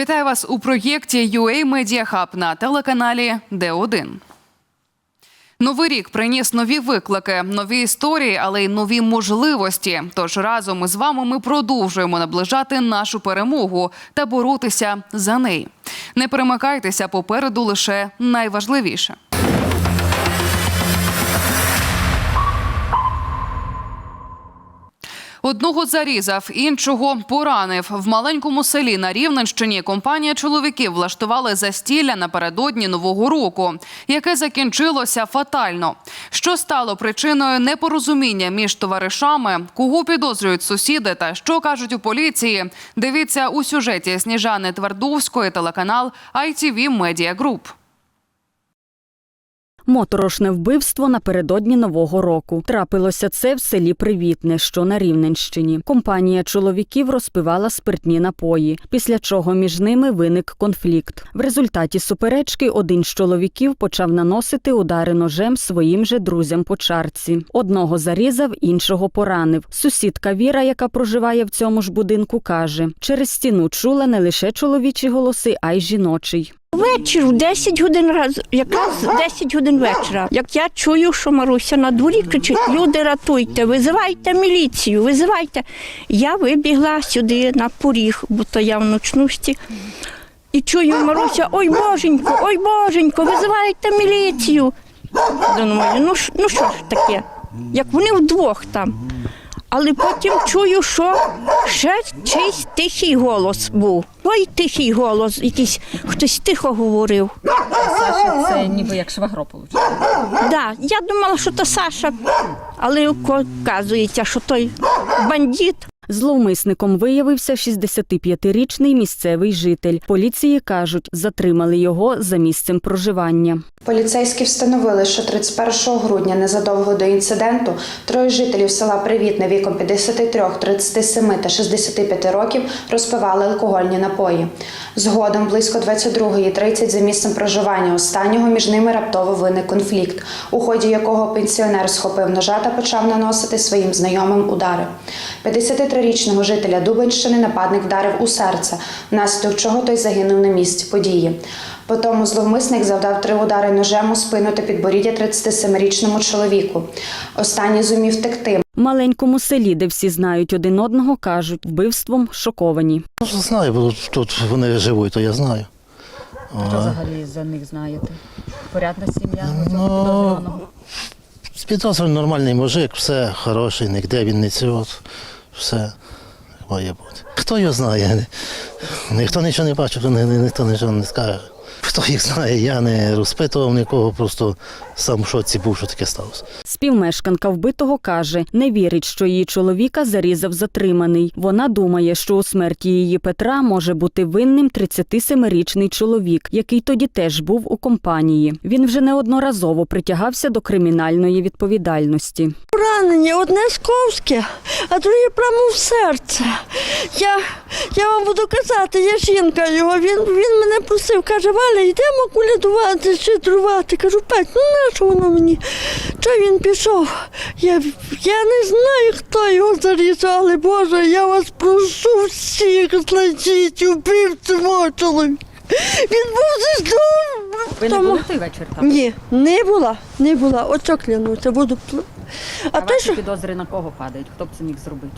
Вітаю вас у проєкті UA Media Hub на телеканалі Д1. Новий рік приніс нові виклики, нові історії, але й нові можливості. Тож разом із вами ми продовжуємо наближати нашу перемогу та боротися за неї. Не перемикайтеся попереду лише найважливіше. Одного зарізав, іншого поранив. В маленькому селі на Рівненщині компанія чоловіків влаштували застілля напередодні нового року, яке закінчилося фатально. Що стало причиною непорозуміння між товаришами, кого підозрюють сусіди та що кажуть у поліції? Дивіться у сюжеті Сніжани Твардовської телеканал ITV Media Group. Моторошне вбивство напередодні нового року. Трапилося це в селі Привітне, що на Рівненщині. Компанія чоловіків розпивала спиртні напої, після чого між ними виник конфлікт. В результаті суперечки один з чоловіків почав наносити удари ножем своїм же друзям по чарці. Одного зарізав, іншого поранив. Сусідка Віра, яка проживає в цьому ж будинку, каже: через стіну чула не лише чоловічі голоси, а й жіночий. Вечір в 10 годин раз, якраз 10 годин вечора. Як я чую, що Маруся на дворі кричить: люди ратуйте, визивайте міліцію, визивайте. Я вибігла сюди на поріг, бо то я в ночнушці. І чую Маруся, ой боженько, ой боженько, визивайте міліцію. Думаю, ну, ну що ж таке? Як вони вдвох там. Але потім чую, що ще чийсь тихий голос був. Ой, тихий голос, якийсь хтось тихо говорив. Саша це ніби як швагро виходить. Да, я думала, що то Саша, але оказується, що той бандит. Зловмисником виявився 65-річний місцевий житель. Поліції кажуть, затримали його за місцем проживання. Поліцейські встановили, що 31 грудня, незадовго до інциденту, троє жителів села Привітне віком 53, 37 та 65 років розпивали алкогольні напої. Згодом близько 22.30 за місцем проживання останнього між ними раптово виник конфлікт, у ході якого пенсіонер схопив ножа та почав наносити своїм знайомим удари. 53-річного жителя Дубинщини нападник вдарив у серце, внаслідок чого той загинув на місці події. Потім зловмисник завдав три удари ножем у спину та підборіддя 37-річному чоловіку. Останній зумів втекти. В маленькому селі, де всі знають один одного, кажуть, вбивством шоковані. Ну, знаю, бо тут вони живуть, то я знаю. Що взагалі за них знаєте? Порядна сім'я Ну, підозрюваного. Підозрюваний нормальний мужик, все хороший, нігде він не цього, все має бути. Хто його знає? Ніхто нічого не бачив, ні- ні- ніхто нічого не скаже. Хто їх знає, я не розпитував нікого, просто сам в шоці був, що таке сталося. Співмешканка вбитого каже, не вірить, що її чоловіка зарізав затриманий. Вона думає, що у смерті її Петра може бути винним 37-річний чоловік, який тоді теж був у компанії. Він вже неодноразово притягався до кримінальної відповідальності. Поранення одне сковське, а друге прямо в серце. Я, я вам буду казати, я жінка його. Він, він мене просив, каже, Валя, йдемо кулядувати, щедрувати. Кажу, Петь, ну нащо воно мені? Що він пішов? Я, я не знаю, хто його зарізав, але Боже, я вас прошу всіх, знайдіть убивцю мого чоловіка. Він був зі здоров'я. Ви не були в той вечір там? Ні, не була, не була. Оце клянуся, буду. А, А те, ваші що підозри на кого падають? Хто б це міг зробити?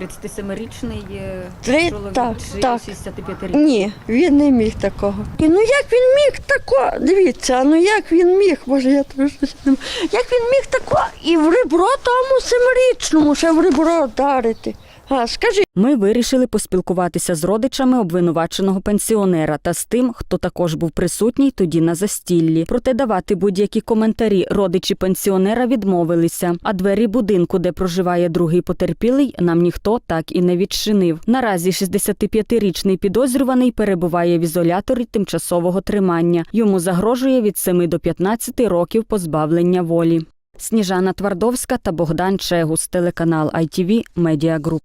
37-річний е, Три- чоловік так, чи так. 65-річний? ні, він не міг такого. І, Ну як він міг тако? Дивіться, ну як він міг, може я трошки не як він міг тако і в ребро тому семирічному ще в ребро вдарити. А скажи, Ми вирішили поспілкуватися з родичами обвинуваченого пенсіонера та з тим, хто також був присутній тоді на застіллі. Проте давати будь-які коментарі родичі пенсіонера відмовилися. А двері будинку, де проживає другий потерпілий, нам ніхто так і не відчинив. Наразі 65-річний підозрюваний перебуває в ізоляторі тимчасового тримання. Йому загрожує від 7 до 15 років позбавлення волі. Сніжана Твардовська та Богдан Чегус, телеканал ITV Media Group.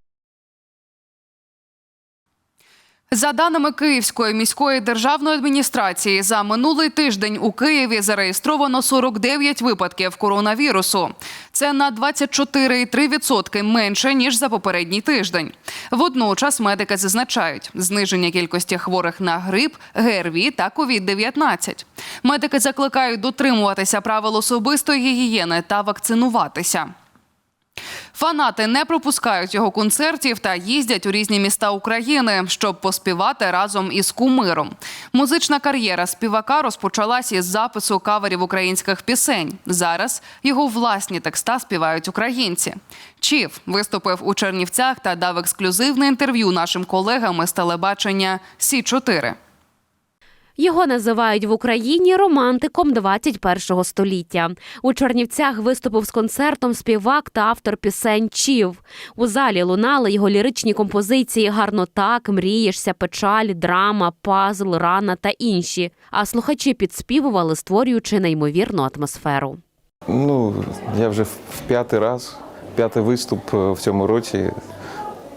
За даними Київської міської державної адміністрації, за минулий тиждень у Києві зареєстровано 49 випадків коронавірусу. Це на 24,3% менше ніж за попередній тиждень. Водночас медики зазначають зниження кількості хворих на грип, ГРВІ та COVID-19. Медики закликають дотримуватися правил особистої гігієни та вакцинуватися. Фанати не пропускають його концертів та їздять у різні міста України, щоб поспівати разом із кумиром. Музична кар'єра співака розпочалась із запису каверів українських пісень. Зараз його власні текста співають українці. Чів виступив у Чернівцях та дав ексклюзивне інтерв'ю нашим колегам із телебачення Сі 4 Його називають в Україні романтиком 21-го століття. У Чернівцях виступив з концертом співак та автор пісень Чів. У залі лунали його ліричні композиції Гарно так, мрієшся, печаль, драма, пазл, рана та інші. А слухачі підспівували, створюючи неймовірну атмосферу. Ну, я вже в п'ятий раз, п'ятий виступ е, в цьому році,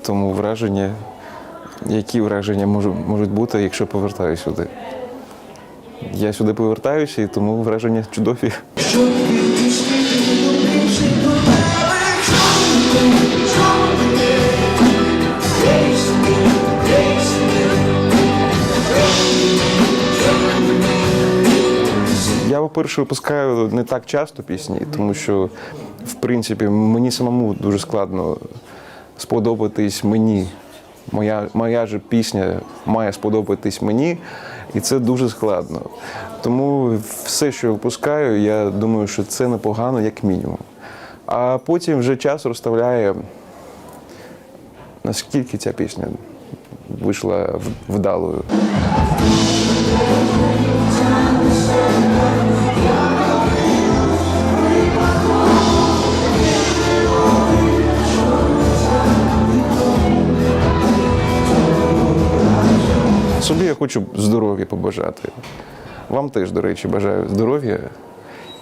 тому враження, які враження можу- можуть бути, якщо повертаюся сюди. Я сюди повертаюся, і тому враження чудові. Я, по-перше, випускаю не так часто пісні, тому що, в принципі, мені самому дуже складно сподобатись мені. Моя, моя ж пісня має сподобатись мені, і це дуже складно. Тому все, що я випускаю, я думаю, що це непогано, як мінімум. А потім вже час розставляє, наскільки ця пісня вийшла вдалою. Хочу здоров'я побажати. Вам теж, до речі, бажаю здоров'я.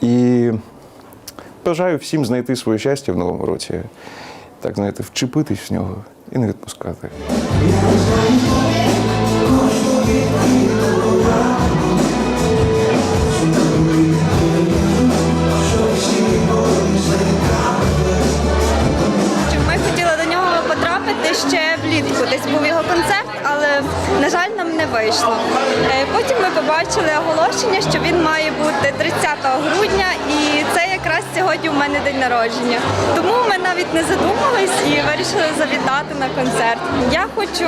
І бажаю всім знайти своє щастя в новому році. Так, знаєте, вчепитись в нього і не відпускати. На жаль, нам не вийшло. Е, Потім ми побачили оголошення, що він має бути 30 грудня, і це якраз сьогодні у мене день народження. Тому ми навіть не задумались і вирішили завітати на концерт. Я хочу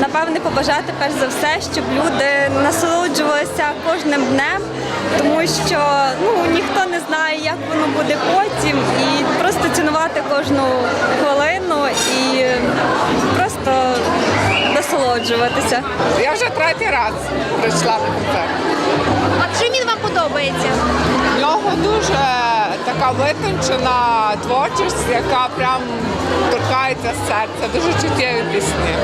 напевне побажати перш за все, щоб люди насолоджувалися кожним днем, тому що ну ніхто не знає, як воно буде потім, і просто цінувати кожну насолоджуватися. Я вже третій раз прийшла на концерт. А чим він вам подобається? В нього дуже така витончена творчість, яка прям торкається серця, дуже чуттєві пісні.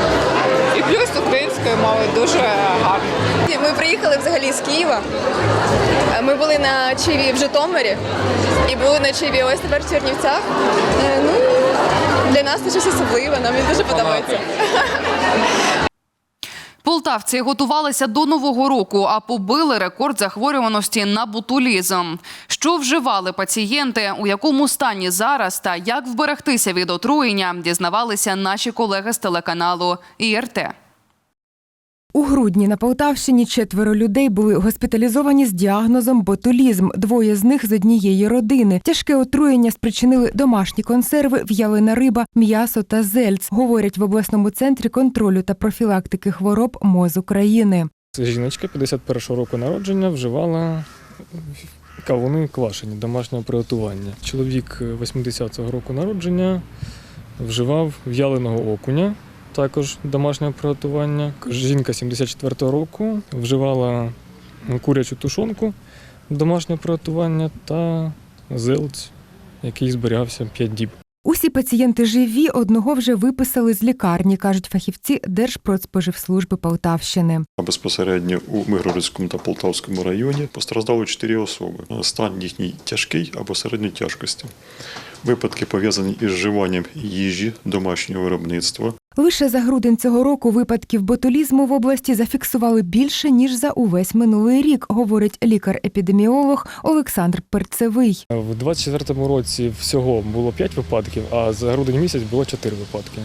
І плюс українською мовою дуже гарно. Ми приїхали взагалі з Києва. Ми були на Чиві в Житомирі і були на Чиві ось тепер в Чернівцях. Е, Ну, для нас це щось особливе, нам він дуже подобається. Полтавці готувалися до нового року, а побили рекорд захворюваності на бутулізм. Що вживали пацієнти, у якому стані зараз та як вберегтися від отруєння, дізнавалися наші колеги з телеканалу ІРТ. У грудні на Полтавщині четверо людей були госпіталізовані з діагнозом ботулізм. Двоє з них з однієї родини. Тяжке отруєння спричинили домашні консерви, в'ялена риба, м'ясо та зельц, говорять в обласному центрі контролю та профілактики хвороб МОЗ України. Жіночка 51-го року народження вживала кавуни квашені домашнього приготування. Чоловік 80-го року народження вживав в'яленого окуня, також домашнього приготування. Жінка 74-го року вживала курячу тушонку домашнього приготування та зелць, який зберігався 5 діб. Усі пацієнти живі, одного вже виписали з лікарні, кажуть фахівці Держпродспоживслужби Полтавщини. Безпосередньо у Миргородському та Полтавському районі постраждали чотири особи. Стан їхній тяжкий або середньої тяжкості. Випадки пов'язані із вживанням їжі домашнього виробництва. Лише за грудень цього року випадків ботулізму в області зафіксували більше ніж за увесь минулий рік, говорить лікар-епідеміолог Олександр Перцевий. В 24-му році всього було 5 випадків, а за грудень місяць було 4 випадки.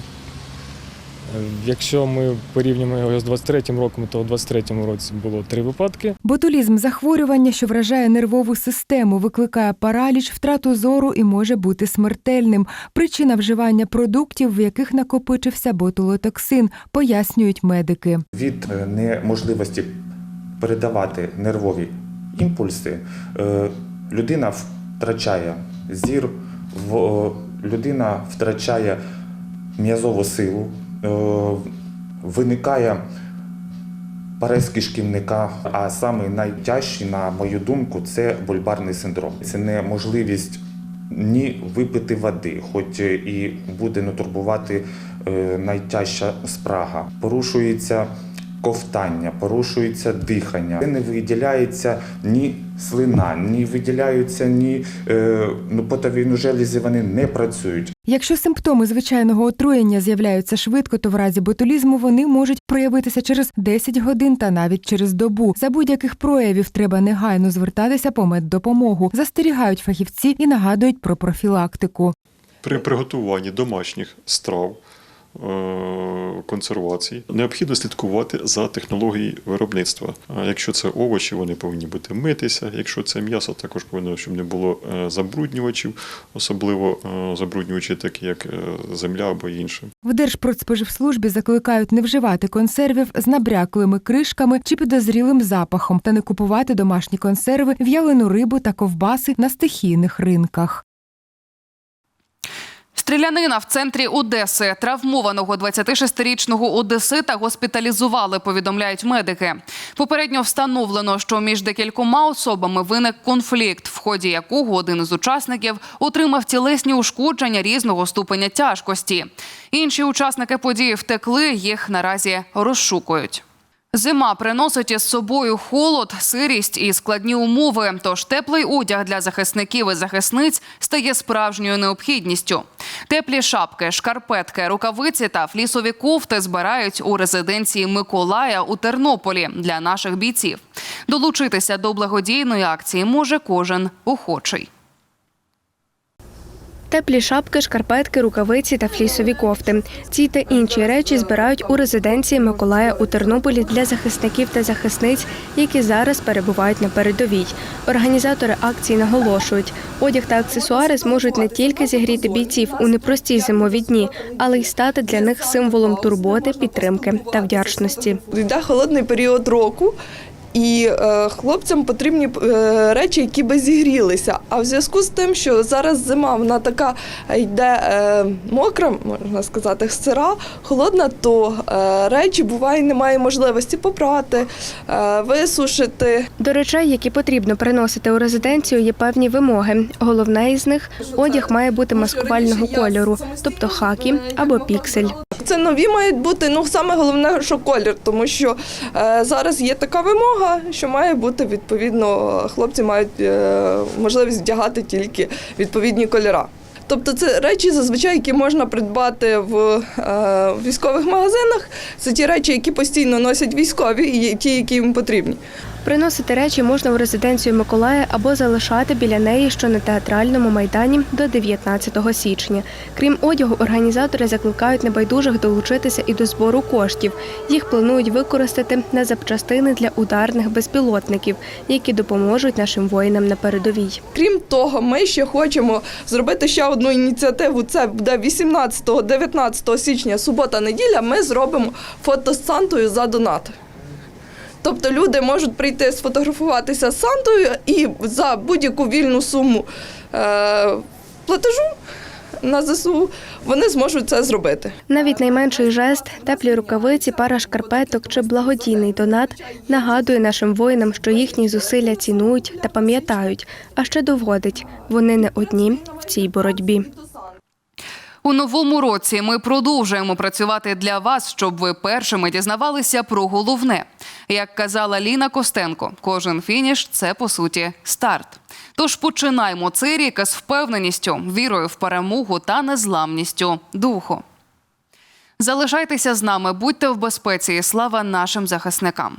Якщо ми порівнюємо його з 23-м роком, то у 23-му році було 3 випадки. Ботулізм захворювання, що вражає нервову систему, викликає параліч, втрату зору і може бути смертельним. Причина вживання продуктів, в яких накопичився ботулотоксин, пояснюють медики. від е, неможливості передавати нервові імпульси, е, людина втрачає зір, в- е, людина втрачає м'язову силу, виникає парез кишківника, а саме найтяжчий, на мою думку, це бульбарний синдром. Це неможливість ні випити води, хоч і буде не турбувати е, найтяжча спрага. Порушується ковтання, порушується дихання. Не виділяється ні слина, ні виділяються ні е, ну, потові железі, вони не працюють. Якщо симптоми звичайного отруєння з'являються швидко, то в разі ботулізму вони можуть проявитися через 10 годин та навіть через добу. За будь-яких проявів треба негайно звертатися по меддопомогу. Застерігають фахівці і нагадують про профілактику. При приготуванні домашніх страв консервації необхідно слідкувати за технологією виробництва. Якщо це овочі, вони повинні бути митися. Якщо це м'ясо, також повинно, щоб не було е, забруднювачів, особливо е, забруднювачі, такі як е, земля або інше. В Держпродспоживслужбі закликають не вживати консервів з набряклими кришками чи підозрілим запахом та не купувати домашні консерви, в'ялену рибу та ковбаси на стихійних ринках. Стрілянина в центрі Одеси. Травмованого 26-річного одесита госпіталізували, повідомляють медики. Попередньо встановлено, що між декількома особами виник конфлікт, в ході якого один із учасників отримав тілесні ушкодження різного ступеня тяжкості. Інші учасники події втекли, їх наразі розшукують. Зима приносить із собою холод, сирість і складні умови. Тож теплий одяг для захисників і захисниць стає справжньою необхідністю. Теплі шапки, шкарпетки, рукавиці та флісові кофти збирають у резиденції Миколая у Тернополі для наших бійців. Долучитися до благодійної акції може кожен охочий. Теплі шапки, шкарпетки, рукавиці та флісові кофти. Ці та інші речі збирають у резиденції Миколая у Тернополі для захисників та захисниць, які зараз перебувають на передовій. Організатори акції наголошують, одяг та аксесуари зможуть не тільки зігріти бійців у непрості зимові дні, але й стати для них символом турботи, підтримки та вдячності. Йде холодний період року. І е, хлопцям потрібні е, речі, які би зігрілися. А в зв'язку з тим, що зараз зима, вона така йде е, мокра, можна сказати, сира, холодна, то е, речі буває немає можливості попрати, е, висушити. До речей, які потрібно приносити у резиденцію, є певні вимоги. Головне із них одяг має бути маскувального кольору, тобто хакі або піксель. Це нові мають бути. Ну саме головне, що колір, тому що е, зараз є така вимога, що має бути відповідно, хлопці мають е, можливість вдягати тільки відповідні кольора. Тобто це речі зазвичай, які можна придбати в е, військових магазинах. Це ті речі, які постійно носять військові, і ті, які їм потрібні. Приносити речі можна у резиденцію Миколая або залишати біля неї, що на театральному майдані до 19 січня. Крім одягу, організатори закликають небайдужих долучитися і до збору коштів. Їх планують використати на запчастини для ударних безпілотників, які допоможуть нашим воїнам на передовій. Крім того, ми ще хочемо зробити ще одну ініціативу. Це буде 18-19 січня, субота-неділя. Ми зробимо фото з Сантою за донат. Тобто люди можуть прийти сфотографуватися з Сантою і за будь-яку вільну суму е, платежу на ЗСУ вони зможуть це зробити. Навіть найменший жест, теплі рукавиці, пара шкарпеток чи благодійний донат нагадує нашим воїнам, що їхні зусилля цінують та пам'ятають, а ще доводить, вони не одні в цій боротьбі. У новому році ми продовжуємо працювати для вас, щоб ви першими дізнавалися про головне. Як казала Ліна Костенко, кожен фініш це по суті старт. Тож починаємо цей рік із впевненістю, вірою в перемогу та незламністю духу. Залишайтеся з нами, будьте в безпеці і слава нашим захисникам.